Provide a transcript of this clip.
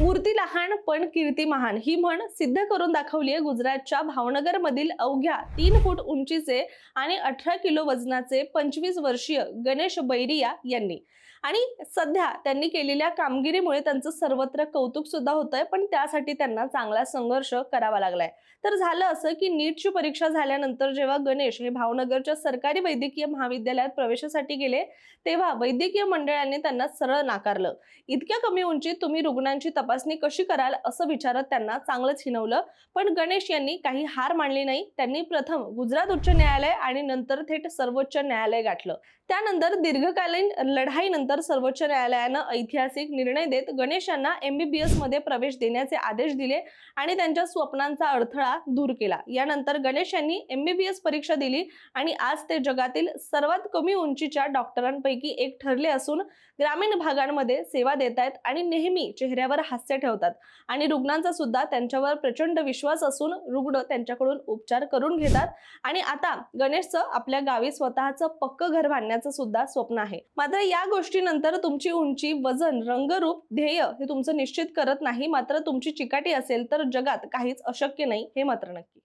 मूर्ती लहान पण कीर्ती महान. ही म्हण सिद्ध करून दाखवली आहे गुजरातच्या भावनगर मधील अवघ्या तीन फूट उंचीचे आणि अठरा किलो वजनाचे पंचवीस वर्षीय गणेश बैरिया यांनी. आणि सध्या त्यांनी केलेल्या कामगिरीमुळे त्यांचं सर्वत्र कौतुक सुद्धा होत आहे पण त्यासाठी त्यांना चांगला संघर्ष करावा लागलाय. तर झालं असं की नीटची परीक्षा झाल्यानंतर जेव्हा गणेश हे भावनगरच्या सरकारी वैद्यकीय महाविद्यालयात प्रवेशासाठी गेले तेव्हा वैद्यकीय मंडळाने त्यांना सरळ नाकारलं. इतक्या कमी उंचीत तुम्ही रुग्णांची तपासणी कशी कराल असं विचारत त्यांना चांगलंच हिनवलं. पण गणेश यांनी काही हार मानली नाही. त्यांनी प्रथम गुजरात उच्च न्यायालय आणि नंतर थेट सर्वोच्च न्यायालय गाठलं. त्यानंतर दीर्घकालीन लढाईनंतर सर्वोच्च न्यायालयानं ऐतिहासिक निर्णय देत गणेश यांना एमबीबीएसमध्ये प्रवेश देण्याचे आदेश दिले आणि त्यांच्या स्वप्नांचा अडथळा दूर केला. यानंतर गणेश यांनी एमबीबीएस परीक्षा दिली आणि आज ते जगातील सर्वात कमी उंचीच्या डॉक्टरांपैकी एक ठरले असून ग्रामीण भागांमध्ये सेवा देत आहेत आणि नेहमी चेहऱ्यावर हास्य ठेवतात. आणि रुग्णांचा सुद्धा त्यांच्यावर प्रचंड विश्वास असून रुग्ण त्यांच्याकडून उपचार करून घेतात. आणि आता गणेशचं आपल्या गावी स्वतःचं पक्क घर बांधण्याचं सुद्धा स्वप्न आहे. मात्र या गोष्टीनंतर तुमची उंची वजन रंगरूप ध्येय हे तुमचं निश्चित करत नाही. मात्र तुमची चिकाटी असेल तर जगात काहीच अशक्य नाही हे मात्र नक्की.